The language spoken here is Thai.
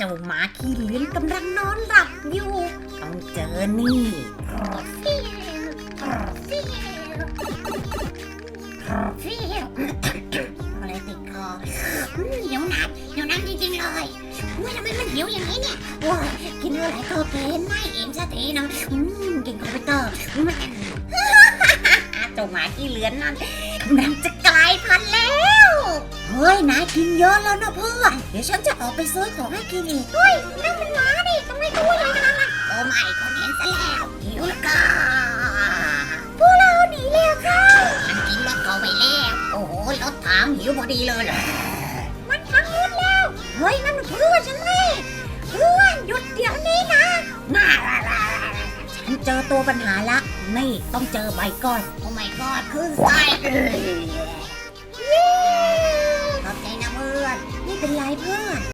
เจ้าหมาขี้เลื้อนกำลังนอนหลับอยู่ ต้องเจอนี่อะไรติดคอหิวน้ำหิวน้ำจริงๆเลยเมื่อทำไมมันหิวอย่างนี้เนี่ยว้ายกินเมื่อไหร่ก็เป็นไม่เองสักทีนะอืมกินคอมพิวเตอร์อืมเจ้าหมาขี้เลื้อนนั่นกำลังจะกลายพันธุ์แล้ว เฮ้ยนายกินเยอะแล้วนะเพื่อนเดี๋ยวฉันจะออกไปซื้อของให้กินอีกเฮ้ยนั่นมันหมาดิทำไมตัวใหญ่ขนาดนั้นโอ้ไม่คนเห็นซะแล้วหิวแล้วก็พวกเราหนีแล้วค่ะมันกินรถเขาไปแล้วโอ้โหรถถังหิวพอดีเลยเหรอมันพังรถแล้วเฮ้ยนั่นมันเพื่อนฉันเลยเพื่อนหยุดเดี๋ยวนี้นะน่าฉันเจอตัวปัญหาละนี่ต้องเจอใบก่อนโอ้ my god ขึ้นไส้ขอบใจนะเพื่อนไม่เป็น Good.